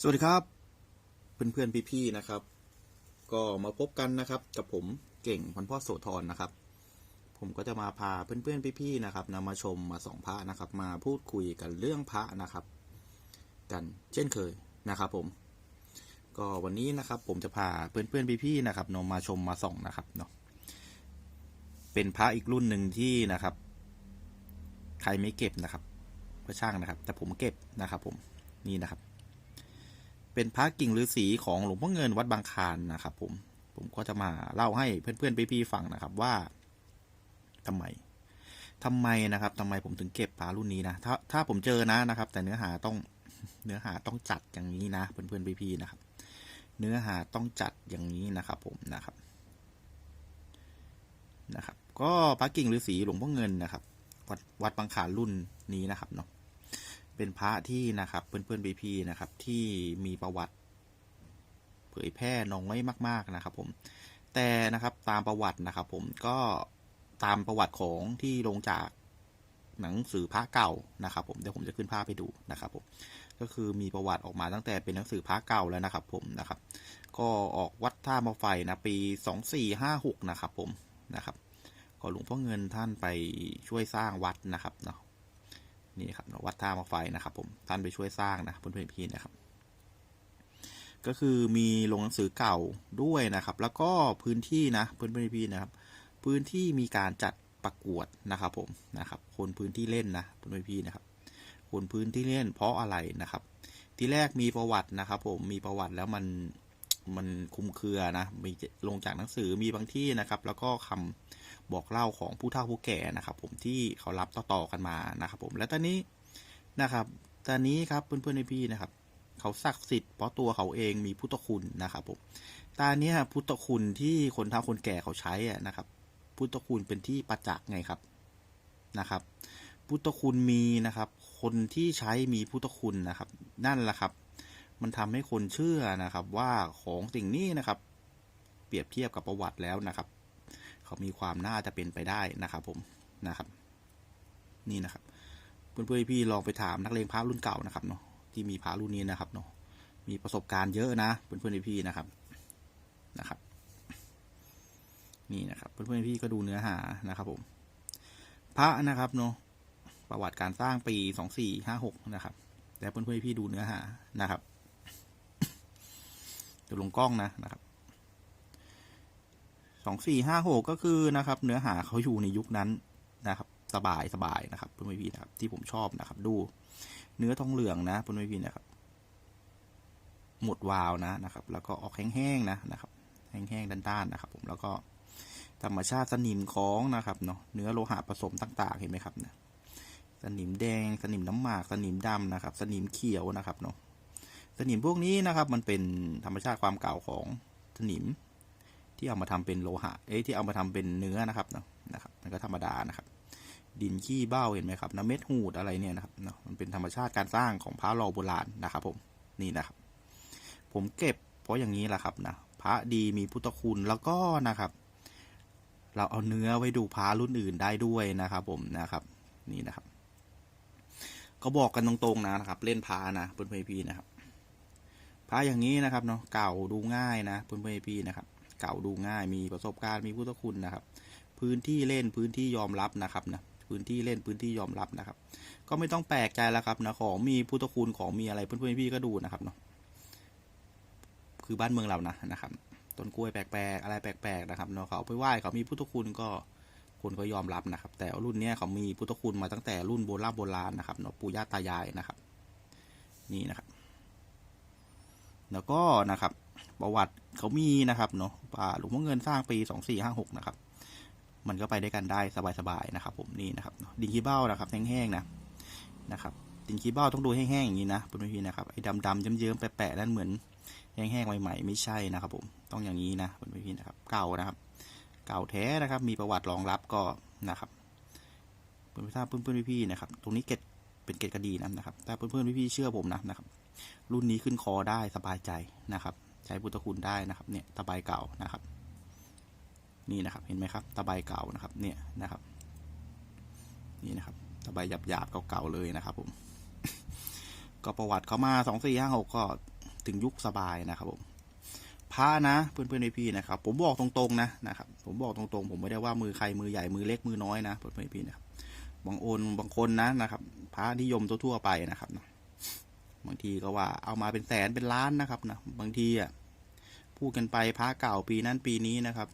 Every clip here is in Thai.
สวัสดีครับ เพื่อนๆพี่ๆนะครับ ก็มาพบกันนะครับ กับผมเก่งพันพ่อโสธรนะครับ ผมก็จะมาพาเพื่อนๆพี่ๆนะครับนำมาชมมาส่องพระนะครับ มาพูดคุยกันเรื่องพระนะครับ กันเช่นเคยนะครับ ผม ก็วันนี้นะครับ ผมจะพาเพื่อนๆพี่ๆนะครับนำมาชมมาส่องนะครับเนาะเป็นพระอีกรุ่นหนึ่งที่นะครับ ใครไม่เก็บนะครับ ก็ช่างนะครับ แต่ผมเก็บนะครับ ผมนี่นะครับ เป็นพระกิ่งฤาษีของหลวงพ่อเงินวัดบางคานนะครับ ผมผมก็จะมาเล่าให้เพื่อนๆพี่ๆฟังนะครับว่าทำไมทำไมนะครับทำไมผมถึงเก็บพระรุ่นนี้นะถ้าถ้าผมเจอนะนะครับ แต่เนื้อหาต้องเนื้อหาต้องจัดอย่างนี้นะ เพื่อนๆพี่ๆนะครับ เนื้อหาต้องจัดอย่างนี้นะครับ ผมนะครับนะครับ ก็พระกิ่งฤาษีหลวงพ่อเงินนะครับ วัดวัดบางคลานรุ่นนี้นะครับเนาะ เป็นพระที่นะครับ เพื่อนๆพี่ๆนะครับ ที่มีประวัติ เผยแพร่น้อยมาก ๆนะครับ ผม แต่นะครับตามประวัตินะครับ ผมก็ตามประวัติของที่ลงจากหนังสือพระเก่านะครับ ผมเดี๋ยวผมจะขึ้นภาพไปดูนะครับ ผม ก็คือมีประวัติออกมาตั้งแต่เป็นหนังสือพระเก่าแล้วนะครับ ผมนะครับ ก็ออกวัดท่ามาไฟนะปีสองสี่ห้าหกนะครับ ผมนะครับก็หลวงพ่อเงินท่านไปช่วยสร้างวัดนะครับเนาะ นี่ครับวัดท่ามาไฟนะครับ ผมท่านไปช่วยสร้างนะเพื่อนๆพี่นะครับ ก็คือมีโรงหนังสือเก่าด้วยนะครับ แล้วก็พื้นที่นะเพื่อนๆพี่นะครับ พื้นที่มีการจัดประกวดนะครับ ผมนะครับ คนพื้นที่เล่นนะเพื่อนๆพี่นะครับ คนพื้นที่เล่นเพราะอะไรนะครับ ที่แรกมีประวัตินะครับ ผมมีประวัติแล้วมัน มันคุ้มเครือนะมีลงจากหนังสือมีบางที่นะครับ แล้วก็คำบอกเล่าของผู้เฒ่าผู้แก่นะครับ ผมที่เขารับต่อๆกันมานะครับ ผมและตอนนี้นะครับตอนนี้ครับเพื่อนๆในพี่นะครับ เขาศักดิ์สิทธิ์เพราะตัวเขาเองมีพุทธคุณนะครับผมตอนนี้พุทธคุณที่คนเฒ่าคนแก่เขาใช้อะนะครับ พุทธคุณเป็นที่ประจักษ์ไงครับนะครับ พุทธคุณมีนะครับ คนที่ใช้มีพุทธคุณนะครับ นั่นแหละครับ มันทำให้คนเชื่อนะครับว่าของสิ่งนี้นะครับ เปรียบเทียบกับประวัติแล้วนะครับ เขามีความน่าจะเป็นไปได้นะครับ ผมนะครับ นี่นะครับ เพื่อนๆพี่ลองไปถามนักเลงพระรุ่นเก่านะครับเนาะที่มีพระรุ่นนี้นะครับเนาะมีประสบการณ์เยอะนะเพื่อนๆพี่นะครับนะครับ นี่นะครับ เพื่อนๆพี่ก็ดูเนื้อหานะครับผม พระนะครับเนาะประวัติการสร้างปีสองสี่ห้าหกนะครับ แต่เพื่อนๆพี่ดูเนื้อหานะครับ จะลงกล้องนะนะครับสองสี่ห้าหกก็คือนะครับ เนื้อหาเขาอยู่ในยุคนั้นนะครับสบายสบายนะครับเพื่อนไม่พี่นะครับ ที่ผมชอบนะครับ ดู เนื้อทองเหลืองนะเพื่อนไม่พี่นะครับ หมดวาวนะนะครับ แล้วก็ออกแห้งๆนะนะครับ แห้งๆด้านๆนะครับ ผมแล้วก็ธรรมชาติสนิมของนะครับเนาะเนื้อโลหะผสมต่าง ๆ เห็นไหมครับเนี่ยสนิมแดง สนิมน้ำหมาก สนิมดำนะครับ สนิมเขียวนะครับเนาะ สนิมพวกนี้นะครับมันเป็นธรรมชาติความเก่าของสนิม ที่เอามาทำเป็นโลหะ เอ้ที่เอามาทำเป็นเนื้อนะครับเนาะนะครับ มันก็ธรรมดานะครับ ดินขี้เบ้าเห็นไหมครับน้ำเม็ดหูดอะไรเนี่ยนะครับเนาะมันเป็นธรรมชาติการสร้างของพระรอโบราณนะครับ ผมนี่นะครับ ผมเก็บเพราะอย่างนี้แหละครับนะพระดีมีพุทธคุณแล้วก็นะครับ เราเอาเนื้อไว้ดูพระรุ่นอื่นได้ด้วยนะครับ ผมนะครับ นี่นะครับ ก็บอกกันตรงๆนะครับ เล่นพระนะเพื่อนพี่นะครับ พระอย่างนี้นะครับเนาะเก่าดูง่ายนะเพื่อนๆพี่นะครับ เก่าดูง่ายมีประสบการณ์มีพุทธคุณนะครับ พื้นที่เล่นพื้นที่ยอมรับนะครับนะพื้นที่เล่นพื้นที่ยอมรับนะครับ ก็ไม่ต้องแปลกใจแล้วครับนะของมีพุทธคุณของมีอะไรเพื่อนๆพี่ก็ดูนะครับเนาะคือบ้านเมืองเรานะนะครับต้นกล้วยแปลกๆอะไรแปลกๆนะครับเนาะเขาไปไหว้เขามีพุทธคุณก็คนก็ยอมรับนะครับ แต่รุ่นนี้เขามีพุทธคุณมาตั้งแต่รุ่นโบราณโบราณนะครับเนาะปู่ย่าตายายนะครับ นี่นะครับ แล้วก็นะครับ ประวัติเขามีนะครับเนาะป่าหลวงพ่อเงินสร้างปีสองสี่ห้าหกนะครับ มันก็ไปได้กันได้สบายๆนะครับ ผมนี่นะครับดินขี้เบ้านะครับแห้งๆนะนะครับดินขี้เบ้าต้องดูแห้งๆอย่างนี้นะเป็นพี่นะครับไอ้ดำๆเยิ้มๆแปะๆนั่นเหมือนแห้งๆใหม่ๆไม่ใช่นะครับ ผมต้องอย่างนี้นะเป็นพี่นะครับ เก่านะครับ เก่าแท้นะครับ มีประวัติรองรับก็นะครับเพื่อนๆเพื่อนๆพี่ๆนะครับ ตรงนี้เกตเป็นเกตกระดีนะครับแต่เพื่อนๆพี่ๆเชื่อผมนะนะครับ รุ่นนี้ขึ้นคอได้สบายใจนะครับ ใช้พุทธคุณได้นะครับ เนี่ยตะไบเก่านะครับ นี่นะครับ เห็นไหมครับ ตะไบเก่านะครับ เนี่ยนะครับ นี่นะครับ ตะไบหยาบๆเก่าๆเลยนะครับ ผม ก็ประวัติเขามาสองสี่ห้าหกก็ถึงยุคสบายนะครับ ผมพระนะเพื่อนเพื่อนๆพี่ๆนะครับ ผมบอกตรงๆนะนะครับ ผมบอกตรงๆ ผมไม่ได้ว่ามือใครมือใหญ่มือเล็กมือน้อยนะเพื่อนเพื่อนๆพี่ๆนะครับบางโอนบางคนนะนะครับ พระนิยมทั่วๆไปนะครับนะ บางทีก็ว่าเอามาเป็นแสนเป็นล้านนะครับนะบางทีอะพูดกันไปพระเก่าปีนั้นปีนี้นะครับ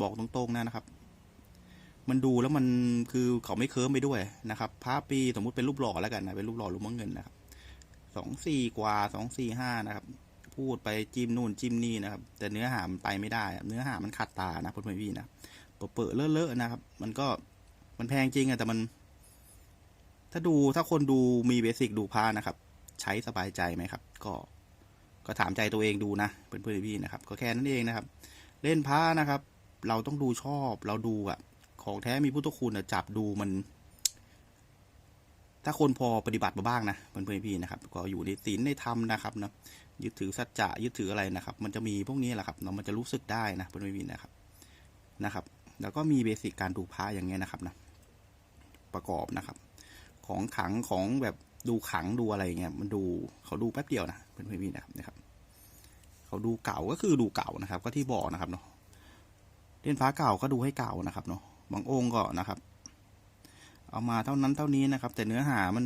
บอกตรงๆนะนะครับ มันดูแล้วมันคือเขาไม่เคิร์มไปด้วยนะครับพระปีสมมุติเป็นรูปหล่อแล้วกันนะเป็นรูปหล่อรูปมะเงินนะครับสองสี่กว่าสองสี่ห้านะครับ พูดไปจิ้มนู่นจิ้มนี่นะครับ แต่เนื้อหามันไปไม่ได้ เนื้อหามันขัดตานะเพื่อนๆพี่นะเปิดเลอะๆนะครับ มันก็มันแพงจริงอะแต่มัน ถ้าดูถ้าคนดูมีเบสิกดูพานะครับ ใช้สบายใจไหมครับ ก็ก็ถามใจตัวเองดูนะเพื่อนๆพี่นะครับ ก็แค่นั้นเองนะครับ เล่นพานะครับ เราต้องดูชอบเราดูอะของแท้มีพุทธคุณอะจับดูมัน ถ้าคนพอปฏิบัติมาบ้างนะเพื่อนๆพี่นะครับ ก็อยู่ในศีลในธรรมนะครับนะยึดถือสัจจะยึดถืออะไรนะครับ มันจะมีพวกนี้แหละครับเนาะมันจะรู้สึกได้นะเพื่อนๆพี่นะครับนะครับ แล้วก็มีเบสิกการดูพระอย่างเงี้ยนะครับนะประกอบนะครับ ของขังของแบบดูขังดูอะไรเงี้ยมันดูเขาดูแป๊บเดียวนะเพื่อนพี่นะครับนะครับ เขาดูเก่าก็คือดูเก่านะครับ ก็ที่บอกนะครับเนาะเล่นพระเก่าก็ดูให้เก่านะครับเนาะบางองค์ก็นะครับ เอามาเท่านั้นเท่านี้นะครับ แต่เนื้อหามัน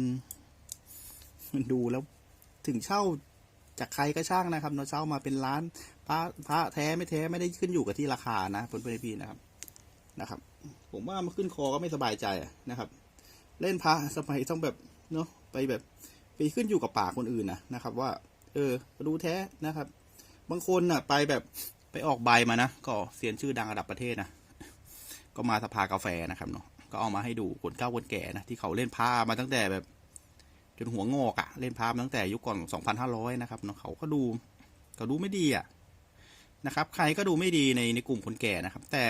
มันดูแล้วถึงเช่าจากใครก็ช่างนะครับเนาะเช่ามาเป็นล้านพระพระแท้ไม่แท้ไม่ได้ขึ้นอยู่กับที่ราคานะเพื่อนๆพี่นะครับนะครับ ผมว่ามันขึ้นคอก็ไม่สบายใจนะครับ เล่นพระสมัยต้องแบบเนาะไปแบบไปขึ้นอยู่กับปากคนอื่นนะนะครับ ว่า เออดูแท้นะครับ บางคนน่ะ ไปแบบไปออกใบมานะก็เสียนชื่อดังระดับประเทศนะก็มาสภากาแฟนะครับเนาะก็เอามาให้ดูคนเก้าคนแก่นะที่เขาเล่นผ้ามาตั้งแต่แบบ จนหัวงอกอะ่ะ เล่นพามาตั้งแต่ยุคก่อน2,500นะครับเนาะเขาก็ดูเขาดูไม่ดีอะ่ะนะครับ ใครก็ดูไม่ดีในในกลุ่มคนแก่นะครับ แต่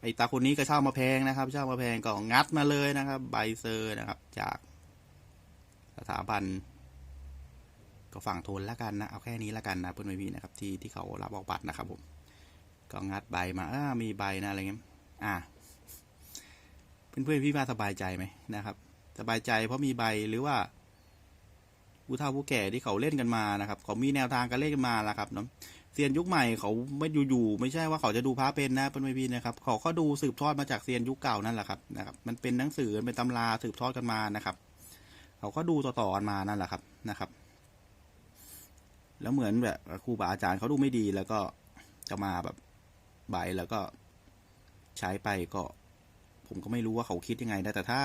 ไอตาคนนี้ก็เช่ามาแพงนะครับ เช่ามาแพงก็งัดมาเลยนะครับ ใบเซอร์นะครับ จากสถาบัน ก็ฝั่งทนแล้วกันนะเอาแค่นี้แล้วกันนะเพื่อนไม่นะครับ ที่ที่เขารับออกบัตรนะครับ ผม ก็งัดใบมาอ่ามีใบนะอะไรเงี้ยอ่าเพื่อนๆพี่ว่าสบายใจไหมนะครับ สบายใจเพราะมีใบหรือว่าผู้เฒ่าผู้แก่ที่เขาเล่นกันมานะครับเขามีแนวทางการเล่นกันมาแล้วครับเนาะ เซียนยุคใหม่เขาไม่อยู่ๆไม่ใช่ว่าเขาจะดูพระเป็นนะเป็นไม่พีนะครับเขาก็ดูสืบทอดมาจากเซียนยุคเก่านั่นแหละครับนะครับ มันเป็นหนังสือเป็นตำราสืบทอดกันมานะครับ เขาก็ดูต่อๆกันมานั่นแหละครับนะครับ แล้วเหมือนแบบครูบาอาจารย์เขาดูไม่ดีแล้วก็จะมาแบบใบแล้วก็ใช้ไปก็ ผมก็ไม่รู้ว่าเขาคิดยังไงนะแต่ถ้า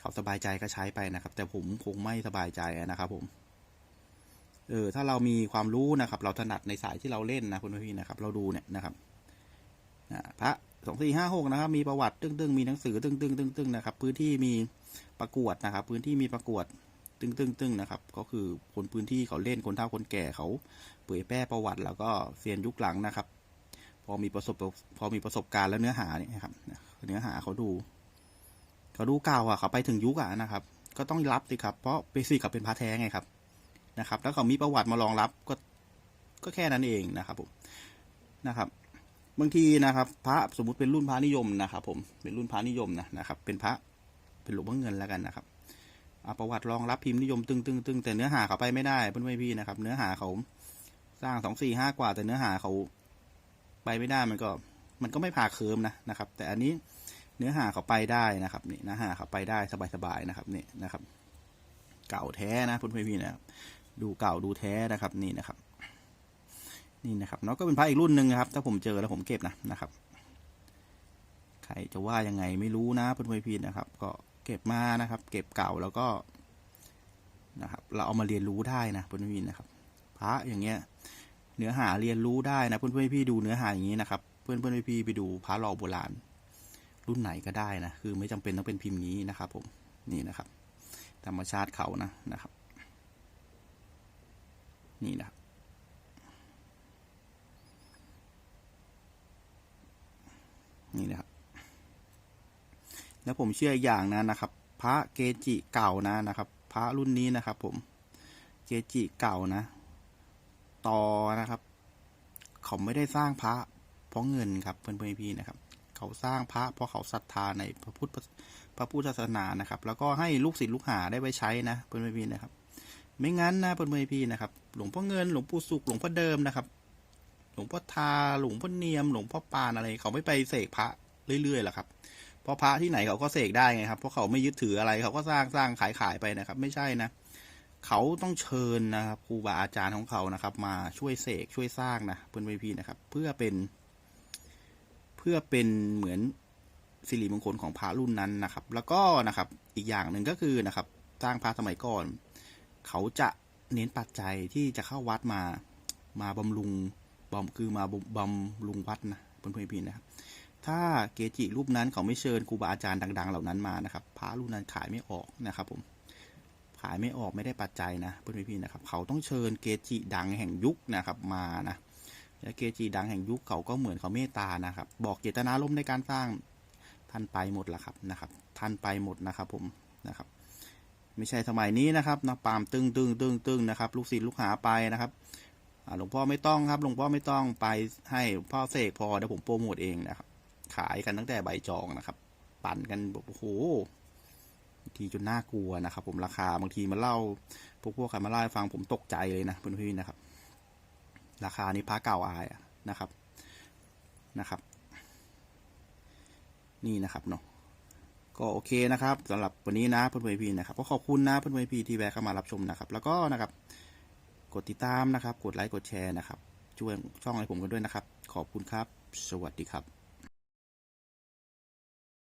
เขาสบายใจก็ใช้ไปนะครับ แต่ผมคงไม่สบายใจนะครับผม เออถ้าเรามีความรู้นะครับ เราถนัดในสายที่เราเล่นนะคุณพี่นะครับ เราดูเนี่ยนะครับนะพระสองสี่ห้าหกนะครับ มีประวัติตึ้งตึ้งมีหนังสือตึ้งตึ้งตึ้งตึ้งนะครับ พื้นที่มีประกวดนะครับ พื้นที่มีประกวดตึ้งตึ้งตึ้งนะครับ ก็คือคนพื้นที่เขาเล่นคนเฒ่าคนแก่เขาเผยแพร่ประวัติแล้วก็เซียนยุคหลังนะครับ พอมีประสบพอมีประสบการณ์แล้วเนื้อหาเนี่ยครับ เนื้อหาเขาดูเขาดูเก่าอะเขาไปถึงยุคอะนะครับ ก็ต้องรับสิครับเพราะเบสิกกับเป็นพระแท้ไงครับ นะครับ แล้วเขามีประวัติมารองรับก็ก็แค่นั้นเองนะครับผมนะครับบางทีนะครับ พระสมมุติเป็นรุ่นพระนิยมนะครับ ผมเป็นรุ่นพระนิยมนะนะครับ เป็นพระเป็นหลวงพ่อเงินแล้วกันนะครับเอาประวัติรองรับพิมพ์นิยมตึงตึงตึงแต่เนื้อหาเขาไปไม่ได้เพื่อนพี่นะครับ เนื้อหาเขาสร้างสองสี่ห้ากว่า แต่เนื้อหาเขาไปไม่ได้มันก็ มันก็ไม่พาเคิมนะนะครับ แต่อันนี้เนื้อหาเขาไปได้นะครับนี่เนื้อหาเขาไปได้สบายๆนะครับนี่นะครับ เก่าแท้นะเพื่อนพี่นะครับ ดูเก่าดูแท้นะครับนี่นะครับ นี่นะครับเนาะก็เป็นพระอีกรุ่นหนึ่งนะครับถ้าผมเจอแล้วผมเก็บนะนะครับ ใครจะว่ายังไงไม่รู้นะเพื่อนพี่นะครับ ก็เก็บมานะครับ เก็บเก่าแล้วก็นะครับ เราเอามาเรียนรู้ได้นะเพื่อนพี่นะครับ พระอย่างเงี้ย เนื้อหาเรียนรู้ได้นะเพื่อนๆพี่ดูเนื้อหาอย่างนี้นะครับ เพื่อนเพื่อนพี่ไปดูพระหล่อโบราณรุ่นไหนก็ได้นะ คือไม่จำเป็นต้องเป็นพิมพ์นี้นะครับผม นี่นะครับ ธรรมชาติเขานะนะครับ นี่นะนี่นะครับแล้วผมเชื่ออย่างนะนะครับ พระเกจิเก่านะนะครับ พระรุ่นนี้นะครับ ผมเกจิเก่านะต่อนะครับ เขาไม่ได้สร้างพระเพราะเงินครับเพื่อนๆพี่นะครับ เขาสร้างพระเพราะเขาศรัทธาในพระพุทธพระพุทธศาสนานะครับ แล้วก็ให้ลูกศิษย์ลูกหาได้ไว้ใช้นะเพื่อนๆพี่นะครับ ไม่งั้นนะเพื่อนๆพี่นะครับ หลวงพ่อเงินหลวงปู่สุขหลวงพ่อเดิมนะครับ หลวงพ่อทาหลวงพ่อเนียม หลวงพ่อปานอะไร เขาไม่ไปเสกพระเรื่อยๆหรอกครับเพราะพระที่ไหนเขาก็เสกได้ไงครับเพราะเขาไม่ยึดถืออะไรเขาก็สร้างสร้างขายขายไปนะครับ ไม่ใช่นะเขาต้องเชิญนะครับครูบาอาจารย์ของเขานะครับ มาช่วยเสกช่วยสร้างนะเพื่อนๆพี่นะครับ เพื่อเป็น เพื่อเป็นเหมือนสิริมงคลของพระรุ่นนั้นนะครับ แล้วก็นะครับอีกอย่างหนึ่งก็คือนะครับ สร้างพระสมัยก่อน เขาจะเน้นปัจจัยที่จะเข้าวัดมามาบำรุงบำคือมาบำรุงวัดนะเพื่อนๆพี่นะครับ ถ้าเกจิรูปนั้นเขาไม่เชิญครูบาอาจารย์ดัง ๆ เหล่านั้นมานะครับพระรูปนั้นขายไม่ออกนะครับผมขายไม่ออกไม่ได้ปัจจัยนะเพื่อนๆพี่นะครับ เขาต้องเชิญเกจิดังแห่งยุคนะครับมานะและเกจิดังแห่งยุคเขาก็เหมือนเขาเมตตานะครับ บอกเจตนารมณ์ในการสร้างท่านไปหมดแล้วครับนะครับ ท่านไปหมดนะครับผมนะครับ ไม่ใช่สมัยนี้นะครับนะปามตึงตึงตึงตึงนะครับลูกศิษย์ลูกหาไปนะครับหลวงพ่อไม่ต้องครับหลวงพ่อไม่ต้องไปให้พ่อเสกพอเดี๋ยวผมโปรโมทเองนะครับ ขายกันตั้งแต่ใบจองนะครับ ปั่นกันแบบโอ้โหบางทีจนน่ากลัวนะครับ ผมราคาบางทีมาเล่า พวกพวกใครมาเล่าฟังผมตกใจเลยนะเพื่อนพี่นะครับ ราคานี้พระเก่าอายนะครับนะครับ นี่นะครับเนาะ ก็โอเคนะครับสำหรับวันนี้นะเพื่อนเพี่นะครับก็ขอบคุณนะเพื่อนๆพี่ที่แวะเข้ามารับชมนะครับ แล้วก็นะครับ กดติดตามนะครับ กดไลค์กดแชร์นะครับ ช่วยช่องให้ผมกันด้วยนะครับ ขอบคุณครับ สวัสดีครับ